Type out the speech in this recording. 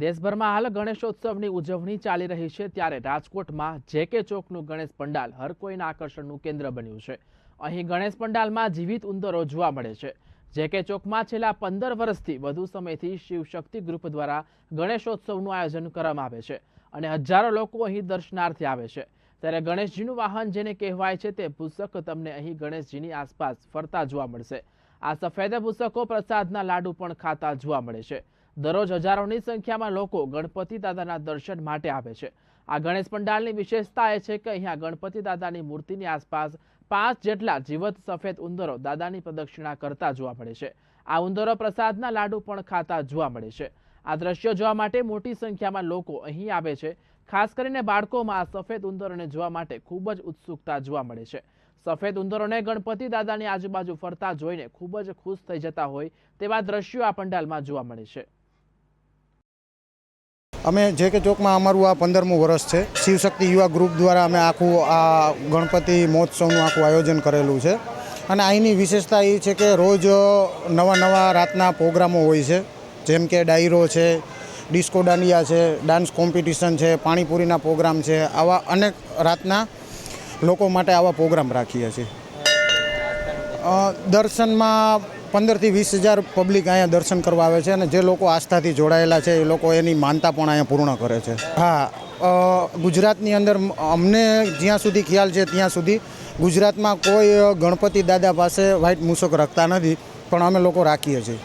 દેશભરમાં હાલ ગણેશોત્સવની ઉજવણી ચાલી રહી છે ત્યારે રાજકોટમાં જેકે ચોકનું ગણેશ પંડાલ હર કોઈના આકર્ષણનું કેન્દ્ર બન્યું છે. અહીં ગણેશ પંડાલમાં જીવિત ઉંદરો જોવા મળે છે. જેકે ચોકમાં છેલ્લા પંદર વર્ષથી વધુ સમયથી શિવશક્તિ ગ્રુપ દ્વારા ગણેશોત્સવનું આયોજન કરવામાં આવે છે અને હજારો લોકો અહીં દર્શનાર્થે આવે છે. ત્યારે ગણેશજીનું વાહન જેને કહેવાય છે તે પુસ્તક તમને અહીં ગણેશજીની આસપાસ ફરતા જોવા મળશે. આ સફેદ પુસ્તકો પ્રસાદના લાડુ પણ ખાતા જોવા મળે છે. દરરોજ હજારોની સંખ્યામાં લોકો ગણપતિ દાદાના દર્શન માટે આવે છે. આ ગણેશ પંડાલની વિશેષતા એ છે કે અહીંયા ગણપતિ દાદાની મૂર્તિની આસપાસ પાંચ જેટલા જીવત સફેદ ઉંદરો દાદાની પ્રદક્ષિણા કરતા જોવા મળે છે. આ ઉંદરો પ્રસાદના લાડુ પણ ખાતા જોવા મળે છે. આ દ્રશ્યો જોવા માટે મોટી સંખ્યામાં લોકો અહીં આવે છે. ખાસ કરીને બાળકોમાં આ સફેદ ઉંદરોને જોવા માટે ખૂબ જ ઉત્સુકતા જોવા મળે છે. સફેદ ઉંદરોને ગણપતિ દાદાની આજુબાજુ ફરતા જોઈને ખૂબ જ ખુશ થઈ જતા હોય તેવા દ્રશ્યો આ પંડાલમાં જોવા મળે છે. અમે જે કે ચોકમાં અમારું આ પંદરમું વર્ષ છે. શિવશક્તિ યુવા ગ્રુપ દ્વારા અમે આખું આ ગણપતિ મહોત્સવનું આખું આયોજન કરેલું છે. અને અહીંની વિશેષતા એ છે કે રોજ નવા નવા રાતના પ્રોગ્રામો હોય છે. જેમ કે ડાયરો છે, ડિસ્કો દાંડિયા છે, ડાન્સ કોમ્પિટિશન છે, પાણીપુરીના પ્રોગ્રામ છે. આવા અનેક રાતના લોકો માટે આવા પ્રોગ્રામ રાખીએ છીએ. દર્શનમાં પંદરથી વીસ હજાર પબ્લિક અહીંયા દર્શન કરવા આવે છે અને જે લોકો આસ્થાથી જોડાયેલા છે એ લોકો એની માનતા પણ અહીંયા પૂર્ણ કરે છે. હા ગુજરાતની અંદર અમને જ્યાં સુધી ખ્યાલ છે ત્યાં સુધી ગુજરાતમાં કોઈ ગણપતિ દાદા પાસે વ્હાઈટ મૂસક રાખતા નથી, પણ અમે લોકો રાખીએ છીએ.